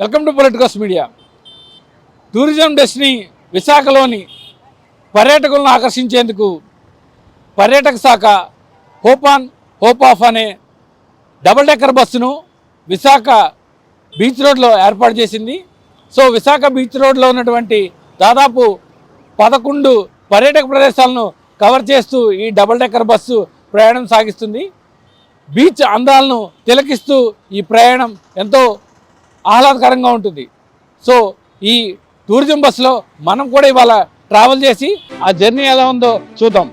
Welcome to politicals media. Tourism destiny విశాఖలోని పర్యాటకులను ఆకర్షించేందుకు పర్యాటక శాఖ హోప్ ఆన్ హోప్ ఆఫ్ అనే డబుల్ డెక్కర్ బస్సును విశాఖ బీచ్ రోడ్లో ఏర్పాటు చేసింది. సో విశాఖ బీచ్ రోడ్లో ఉన్నటువంటి దాదాపు పదకొండు పర్యాటక ప్రదేశాలను కవర్ చేస్తూ ఈ డబుల్ డెక్కర్ బస్సు ప్రయాణం సాగిస్తుంది. బీచ్ అందాలను తిలకిస్తూ ఈ ప్రయాణం ఎంతో ఆహ్లాదకరంగా ఉంటుంది. సో ఈ టూరిజం బస్సులో మనం కూడా ఇవాళ ట్రావెల్ చేసి ఆ జర్నీ ఎలా ఉందో చూద్దాం.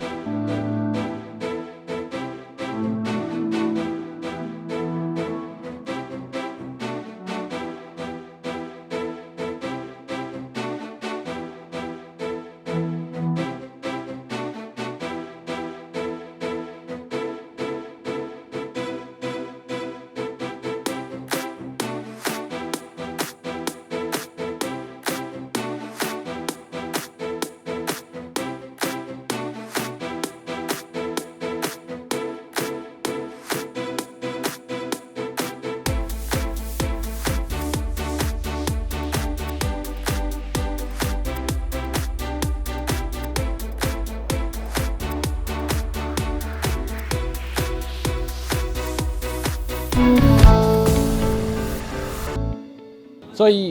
సో ఈ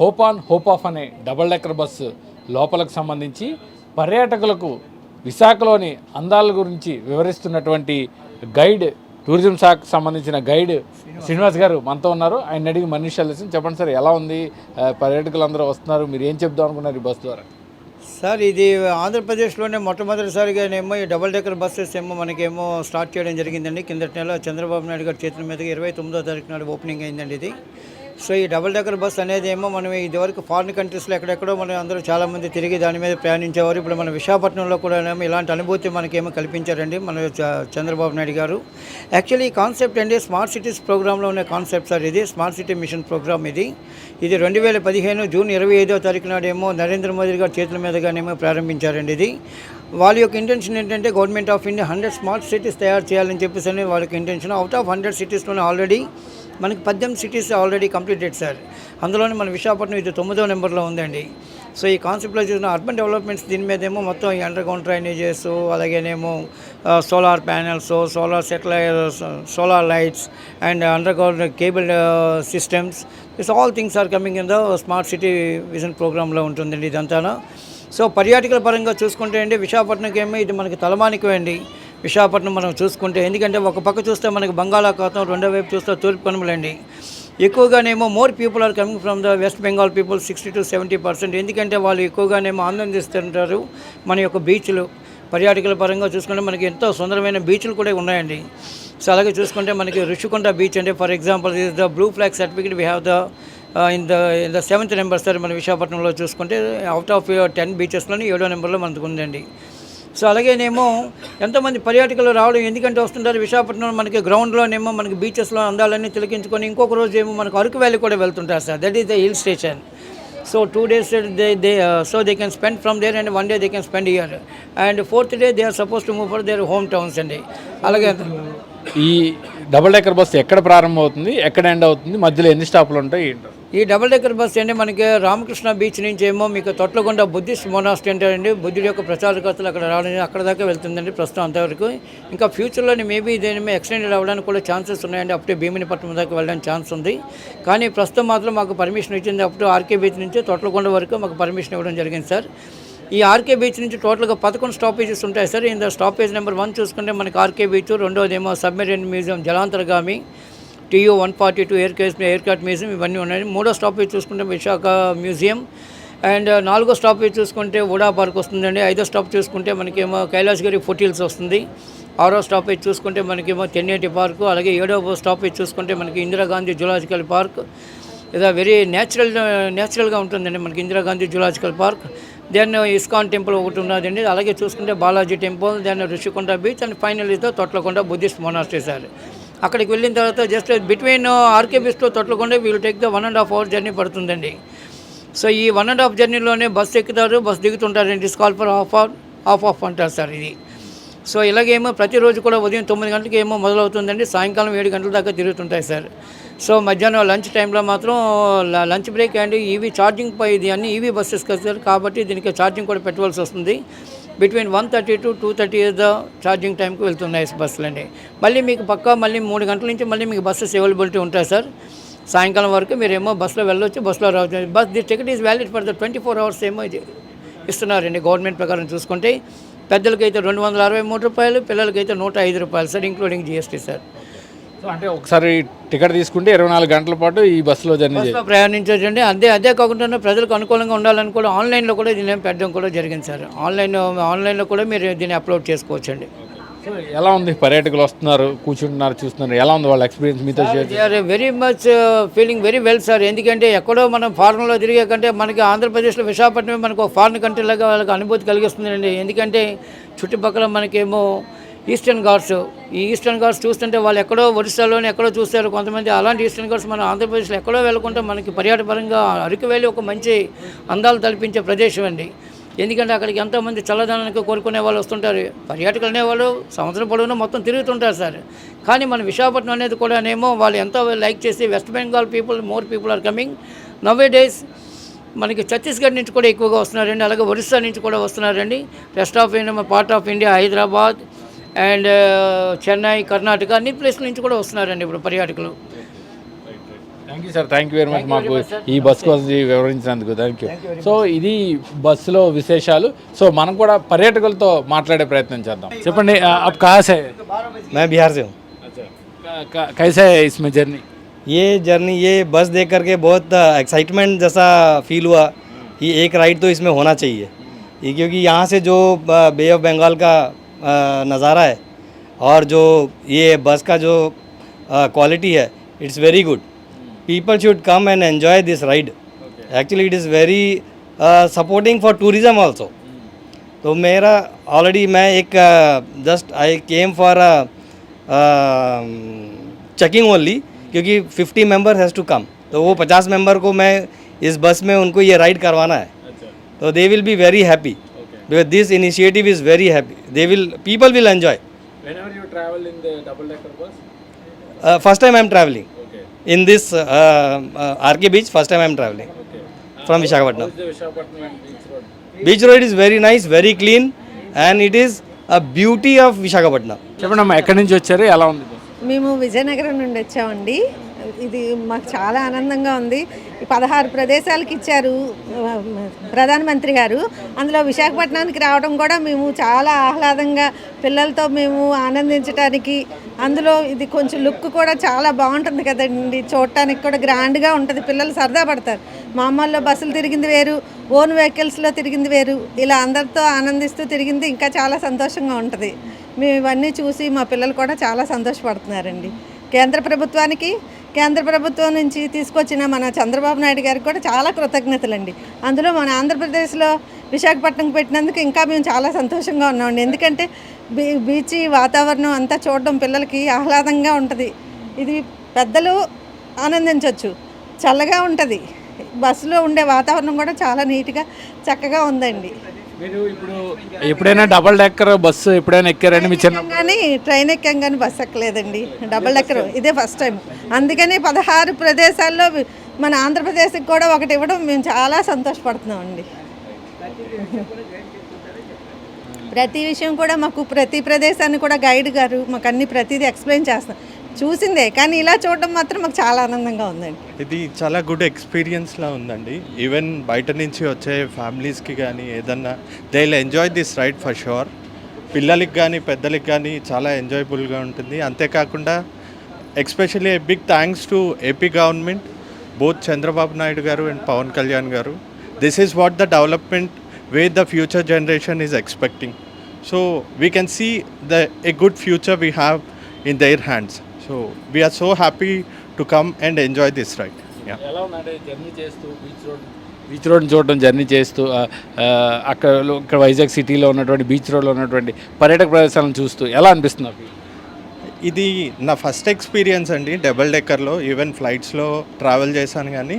హోప్ ఆన్ హోప్ ఆఫ్ అనే డబల్ డెక్కర్ బస్సు లోపలకు సంబంధించి పర్యాటకులకు విశాఖలోని అందాల గురించి వివరిస్తున్నటువంటి గైడ్ టూరిజం శాఖకు సంబంధించిన గైడ్ శ్రీనివాస్ గారు మనతో ఉన్నారు. ఆయన అడిగి మనీష్ తెలిసి చెప్పండి సార్ ఎలా ఉంది? పర్యాటకులు అందరూ వస్తున్నారు. మీరు ఏం చెప్దాం అనుకున్నారు ఈ బస్ ద్వారా? సార్ ఇది ఆంధ్రప్రదేశ్లోనే మొట్టమొదటిసారిగానేమో ఈ డబల్ డెక్కర్ బస్సెస్ ఏమో మనకేమో స్టార్ట్ చేయడం జరిగిందండి. కిందటి నెల చంద్రబాబు నాయుడు గారి చేతుల మీదుగా ఇరవై తొమ్మిదో తారీఖు నాడు ఓపెనింగ్ అయిందండి ఇది. సో ఈ డబుల్ డెక్కర్ బస్ అనేది ఏమో మనం ఇదివరకు ఫారిన్ కంట్రీస్లో ఎక్కడెక్కడో మనం అందరూ చాలామంది తిరిగి దాని మీద ప్రయాణించేవారు. ఇప్పుడు మన విశాఖపట్నంలో కూడా ఏమో ఇలాంటి అనుభూతి మనకేమో కల్పించారండి మన చ- చంద్రబాబు నాయుడు గారు. యాక్చువల్లీ ఈ కాన్సెప్ట్ అండి స్మార్ట్ సిటీస్ ప్రోగ్రాంలో ఉన్న కాన్సెప్ట్ సార్ ఇది స్మార్ట్ సిటీ మిషన్ ప్రోగ్రామ్ ఇది. ఇది రెండు వేల పదిహేను జూన్ ఇరవై ఐదో తారీఖు నాడేమో నరేంద్ర మోదీ గారు చేతుల మీదుగానేమో ప్రారంభించారండి ఇది. వాళ్ళ యొక్క ఇంటెన్షన్ ఏంటంటే government of India hundred smart cities తయారు చేయాలని చెప్పేసి అని ఇంటెన్షన్ అవుట్ ఆఫ్ హండ్రెడ్ సిటీస్లోనే ఆల్రెడీ మనకి పద్దెనిమిది సిటీస్ ఆల్రెడీ కంప్లీటెడ్ సార్ అందులోనే మన విశాఖపట్నం ఇది తొమ్మిదో నెంబర్లో ఉందండి. సో ఈ కాన్సెప్ట్లో చూసిన అర్బన్ డెవలప్మెంట్స్ దీని మీద ఏమో మొత్తం ఈ underground drainages అలాగేనేమో solar panels solar satellite solar lights and underground cable systems it's all things are coming in the smart city vision ప్రోగ్రాంలో ఉంటుందండి ఇదంతా సో పర్యాటకుల పరంగా చూసుకుంటే అండి విశాఖపట్నంకి ఏమో ఇది మనకి తలమానికం అండి. విశాఖపట్నం మనం చూసుకుంటే ఎందుకంటే ఒక పక్క చూస్తే మనకి బంగాళాఖాతం రెండో వైపు చూస్తే తూర్పు కనుమలండి ఎక్కువగానేమో more people are coming from the West Bengal people sixty to seventy percent ఎందుకంటే వాళ్ళు ఎక్కువగానేమో ఆనందిస్తుంటారు మన యొక్క బీచ్లు. పర్యాటకుల పరంగా చూసుకుంటే మనకి ఎంతో సుందరమైన బీచ్లు కూడా ఉన్నాయండి. సో అలాగే చూసుకుంటే మనకి రుషికొండ బీచ్ అంటే for example is the blue flag certificate we have the in the in the seventh number sir మన విశాఖపట్నంలో చూసుకుంటే అవుట్ ఆఫ్ టెన్ బీచెస్లోని ఏడో నెంబర్లో మనకు ఉందండి. సో అలాగేనేమో ఎంతోమంది పర్యాటకులు రావడం ఎందుకంటే వస్తుంటారు? విశాఖపట్నం మనకి గ్రౌండ్లోనేమో మనకి బీచెస్లో అందాలన్నీ తిలకించుకొని ఇంకొక రోజు ఏమో మనకు అరకు వ్యాలీ కూడా వెళ్తుంటారు sir. That is the hill station so two days they they so they can spend from there and one day they can spend here and fourth day they are suppose to move for their home towns అండి అలాగే ఈ double decker bus ఎక్కడ ప్రారంభం అవుతుంది ఎక్కడ end అవుతుంది? మధ్యలో ఎన్ని స్టాపులు ఉంటాయి? ఏంటో ఈ డబుల్ డెక్కర్ బస్ అండి మనకి రామకృష్ణ బీచ్ నుంచి ఏమో మీకు తొట్లగొండ బుద్ధిస్ట్ మొనాస్టీ అంటారండి బుద్ధుడి యొక్క ప్రచారకర్తలు అక్కడ రావడం అక్కడ దాకా వెళ్తుందండి ప్రస్తుతం అంతవరకు. ఇంకా ఫ్యూచర్లోని మేబీ దీని మీద ఎక్స్టెండెడ్ అవ్వడానికి కూడా ఛాన్సెస్ ఉన్నాయండి. అప్పుడే భీమినిపట్నం దాకా వెళ్ళడానికి ఛాన్స్ ఉంది. కానీ ప్రస్తుతం మాత్రం మాకు పర్మిషన్ ఇచ్చింది అప్పుడు ఆర్కే బీచ్ నుంచి తొట్లగొండ వరకు మాకు పర్మిషన్ ఇవ్వడం జరిగింది సార్ ఈ ఆర్కే బీచ్ నుంచి టోటల్గా పదకొండు స్టాపేజెస్ ఉంటాయి సార్. ఇందులో స్టాపేజ్ నెంబర్ వన్ చూసుకుంటే మనకి ఆర్కే బీచ్ రెండోది ఏమో submarine museum జలాంతర్గామి T U one forty two air case aircraft museum ఇవన్నీ ఉన్నాయి. మూడో స్టాపేజ్ చూసుకుంటే విశాఖ మ్యూజియం. అండ్ నాలుగో స్టాపేజ్ చూసుకుంటే ఉడా పార్క్ వస్తుందండి. ఐదో స్టాప్ చూసుకుంటే మనకేమో కైలాసగిరి ఫోటిల్స్ వస్తుంది. ఆరో స్టాపేజ్ చూసుకుంటే మనకేమో తెన్నేటి పార్క్ అలాగే ఏడో స్టాపేజ్ చూసుకుంటే మనకి ఇందిరాగాంధీ జులాజికల్ పార్క్. ఇదా వెరీ న్యాచురల్ న్యాచురల్గా ఉంటుందండి మనకి Indira Gandhi zoological park. Then ISKCON temple ఒకటి ఉన్నదండి. అలాగే చూసుకుంటే Balaji temple then Rushikonda beach and final ఇదో తొట్లకొండ బుద్ధిస్ట్ మొనాస్ట్రీ సార్. అక్కడికి వెళ్ళిన తర్వాత జస్ట్ బిట్వీన్ ఆర్కే బీచ్లో తొట్లకొండ వీళ్ళు take the one and half hour journey పడుతుందండి. సో ఈ వన్ అండ్ హాఫ్ జర్నీలోనే బస్ ఎక్కుతారు బస్సు దిగుతుంటారండి స్కాల్ for half hour hop off అంటారు సార్ ఇది. సో ఇలాగేమో ప్రతిరోజు కూడా ఉదయం తొమ్మిది గంటలకు ఏమో మొదలవుతుందండి. సాయంకాలం ఏడు గంటల దాకా తిరుగుతుంటాయి సార్. సో మధ్యాహ్నం లంచ్ టైంలో మాత్రం lunch break and. E V charging పై ఇది అన్ని ఈవీ బస్సెస్ కదా కాబట్టి దీనికి ఛార్జింగ్ కూడా పెట్టవలసి వస్తుంది. Between one thirty to two thirty the charging టైంకి వెళ్తున్నాయి బస్సులు అండి మళ్ళీ మీకు పక్కా మళ్ళీ మూడు గంటల నుంచి మళ్ళీ మీకు బస్సెస్ అవైలబిలిటీ ఉంటాయి సార్. సాయంకాలం వరకు మీరు ఏమో బస్సులో వెళ్ళొచ్చు బస్సులో రావచ్చు. Bus the ticket is valid for the twenty four hours ఏమో ఇది ఇస్తున్నారండి గవర్నమెంట్ ప్రకారం చూసుకుంటే. పెద్దలకైతే రెండు వందల అరవై మూడు రూపాయలు పిల్లలకైతే నూట ఐదు రూపాయలు సార్ ఇంక్లూడింగ్ జిఎస్టీ సార్. అంటే ఒకసారి టికెట్ తీసుకుంటే ఇరవై నాలుగు గంటల పాటు ఈ బస్సులో జర్నీ ప్రయాణించండి అదే అదే కాకుండా ప్రజలకు అనుకూలంగా ఉండాలని కూడా ఆన్లైన్లో కూడా దీన్ని పెట్టడం కూడా జరిగింది సార్. ఆన్లైన్ ఆన్లైన్లో కూడా మీరు దీన్ని అప్లోడ్ చేసుకోవచ్చండి. సో ఎలా ఉంది? పర్యాటకులు వస్తున్నారు కూర్చుంటున్నారు చూస్తున్నారు. ఎలా ఉంది వాళ్ళ ఎక్స్పీరియన్స్ మీతో share very much feeling very well sir ఎందుకంటే ఎక్కడో మనం ఫారెన్లో తిరిగే కంటే మనకి ఆంధ్రప్రదేశ్లో విశాఖపట్నం మనకు ఒక ఫారెన్ కంట్రీ లాగా వాళ్ళకి అనుభూతి కలిగిస్తుందండి. ఎందుకంటే చుట్టుపక్కల మనకేమో ఈస్టర్న్ ఘాట్స్ ఈ ఈస్టర్న్ ఘాట్స్ చూస్తుంటే వాళ్ళు ఎక్కడో ఒరిస్సాలోనే ఎక్కడో చూస్తారు. కొంతమంది అలాంటి ఈస్టర్న్ ఘాట్స్ మన ఆంధ్రప్రదేశ్లో ఎక్కడో వెళ్ళకుండా మనకి పర్యాటపరంగా అరకు వెళ్ళి ఒక మంచి అందాలు తలపించే ప్రదేశం అండి. ఎందుకంటే అక్కడికి ఎంతోమంది చల్లదనానికి కోరుకునే వాళ్ళు వస్తుంటారు. పర్యాటకులు అనేవాళ్ళు సంవత్సరం పొడవునా మొత్తం తిరుగుతుంటారు సార్. కానీ మన విశాఖపట్నం అనేది కూడానేమో వాళ్ళు ఎంతో లైక్ చేసి West Bengal people more people are coming. Nowadays మనకి ఛత్తీస్గఢ్ నుంచి కూడా ఎక్కువగా వస్తున్నారండి. అలాగే ఒరిస్సా నుంచి కూడా వస్తున్నారండి. Rest of India part of India Hyderabad and Chennai Karnataka అన్ని ప్లేస్ల నుంచి కూడా వస్తున్నారండి ఇప్పుడు పర్యాటకులు. thank you sir thank you very much మాకు ఈ బస్ కోసం వివరించినందుకు థ్యాంక్ యూ సో ఇది బస్సులో విశేషాలు సో మనం కూడా పర్యాటకులతో మాట్లాడే ప్రయత్నం చేద్దాం చెప్పండి ఆ, అప్ కహా సే मैं बिहार से हूँ క- క- कैसा है इसमें जर्नी ये जर्नी ये बस देख करके बहुत एक्साइटमेंट जैसा फील हुआ कि एक राइड तो इसमें होना चाहिए ये क्योंकि यहाँ से जो बे ऑफ बंगाल का अ, नज़ारा है और जो ये बस का जो क्वालिटी है it's very good people should come and enjoy this ride actually it is very supporting for tourism also तो मेरा ऑलरेडी मैं एक just I came for checking only क्योंकि 50 मेंबर हैज़ टू कम तो वो 50 मेंबर को मैं इस बस में उनको ये राइड करवाना है। तो they will be very happy because this initiative is very happy they will people will enjoy whenever you travel in the double decker bus first time I am travelling in this R K beach first time I'm travelling from Visakhapatnam beach road is very nice very clean and it is a beauty of Visakhapatnam చెప్పండి అమ్మా ఎక్కడి నుంచి వచ్చారు? ఎలా ఉంది? మేము విజయనగరం నుండి వచ్చామండి. ఇది మాకు చాలా ఆనందంగా ఉంది. ఈ పదహారు ప్రదేశాలకు ఇచ్చారు ప్రధానమంత్రి గారు. అందులో విశాఖపట్నానికి రావడం కూడా మేము చాలా ఆహ్లాదంగా పిల్లలతో మేము ఆనందించడానికి అందులో ఇది కొంచెం లుక్ కూడా చాలా బాగుంటుంది కదండి. చూడటానికి కూడా గ్రాండ్గా ఉంటుంది. పిల్లలు సరదా పడతారు. మామూలులో బస్సులు తిరిగింది వేరు ఓన్ వెహికల్స్లో తిరిగింది వేరు. ఇలా అందరితో ఆనందిస్తూ తిరిగింది ఇంకా చాలా సంతోషంగా ఉంటుంది. మేము ఇవన్నీ చూసి మా పిల్లలు కూడా చాలా సంతోషపడుతున్నారండి. కేంద్ర ప్రభుత్వానికి కేంద్ర ప్రభుత్వం నుంచి తీసుకొచ్చిన మన చంద్రబాబు నాయుడు గారికి కూడా చాలా కృతజ్ఞతలండి. అందులో మన ఆంధ్రప్రదేశ్లో విశాఖపట్నం పెట్టినందుకు ఇంకా మేము చాలా సంతోషంగా ఉన్నామండి. ఎందుకంటే బీ బీచ్ వాతావరణం అంతా చూడడం పిల్లలకి ఆహ్లాదంగా ఉంటుంది. ఇది పెద్దలు ఆనందించవచ్చు చల్లగా ఉంటుంది. బస్సులో ఉండే వాతావరణం కూడా చాలా నీట్గా చక్కగా ఉందండి. మీరు ఇప్పుడు ఎప్పుడైనా డబల్ డెక్కర్ బస్సు ఎప్పుడైనా ఎక్కారండి మీ చిన్న కానీ ట్రైన్ ఎక్కాం కానీ బస్ ఎక్కలేదండి. డబల్ డెక్కర్ ఇదే ఫస్ట్ టైం అందుకని పదహారు ప్రదేశాల్లో మన ఆంధ్రప్రదేశ్కి కూడా ఒకటి ఇవ్వడం మేము చాలా సంతోషపడుతున్నామండి. ప్రతి విషయం కూడా మాకు ప్రతి ప్రదేశాన్ని కూడా గైడ్ గారు మాకు అన్ని ప్రతిదీ ఎక్స్ప్లెయిన్ చేస్తాం చూసిందే కానీ ఇలా చూడడం మాత్రం మాకు చాలా ఆనందంగా ఉందండి. ఇది చాలా గుడ్ ఎక్స్పీరియన్స్ లా ఉందండి. ఈవెన్ బయట నుంచి వచ్చే ఫ్యామిలీస్కి కానీ ఏదన్నా they will enjoy this ride for sure పిల్లలకి కానీ పెద్దలకి కానీ చాలా ఎంజాయబుల్గా ఉంటుంది. అంతేకాకుండా especially big thanks to A P government both Chandrababu Naidu garu and Pawan Kalyan garu. This is what the development way the future generation is expecting so we can see the a good future we have in their hands so we're so happy to come and enjoy this ride ఎలా ఉందంటే journey చేస్తూ beach road beach రోడ్ని చూడడం journey చేస్తూ అక్కడ ఇక్కడ వైజాగ్ సిటీలో ఉన్నటువంటి beach రోడ్లో ఉన్నటువంటి పర్యాటక ప్రదేశాలను చూస్తూ ఎలా అనిపిస్తుంది? ఇది నా ఫస్ట్ ఎక్స్పీరియన్స్ అండి డబుల్ డెక్కర్లో ఈవెన్ ఫ్లైట్స్లో ట్రావెల్ చేశాను కానీ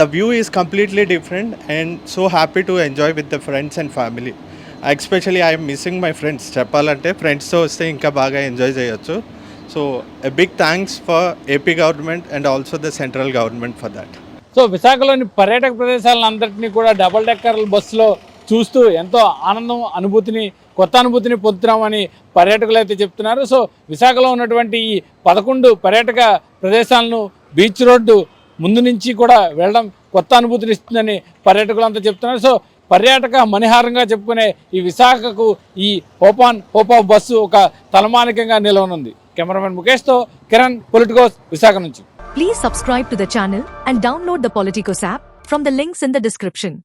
the view is completely different and so happy to enjoy with the friends and family. Especially I'm missing my friends. చెప్పాలంటే ఫ్రెండ్స్తో వస్తే ఇంకా బాగా ఎంజాయ్ చేయొచ్చు. So a big thanks for A P government and also the central government for that so విశాఖలోని పర్యాటక ప్రదేశాలందరినీ కూడా double decker బస్సులో చూస్తూ ఎంతో ఆనందం అనుభూతిని కొత్త అనుభూతిని పొందుతున్నామని పర్యాటకులు అయితే చెప్తున్నారు. సో విశాఖలో ఉన్నటువంటి ఈ పదకొండు పర్యాటక ప్రదేశాలను బీచ్ రోడ్డు ముందు నుంచి కూడా వెళ్ళడం కొత్త అనుభూతిని ఇస్తుందని పర్యాటకులంతా చెప్తున్నారు. సో పర్యాటక మణిహారంగా చెప్పుకునే ఈ విశాఖకు ఈ హోపాన్ హోపా బస్సు ఒక తలమానికంగా నిలవనుంది. కెమెరామెన్ ముఖేష్తో కిరణ్ పొలిటికోస్ విశాఖ నుంచి Please subscribe to the channel and download the Politicos app from the links in the description.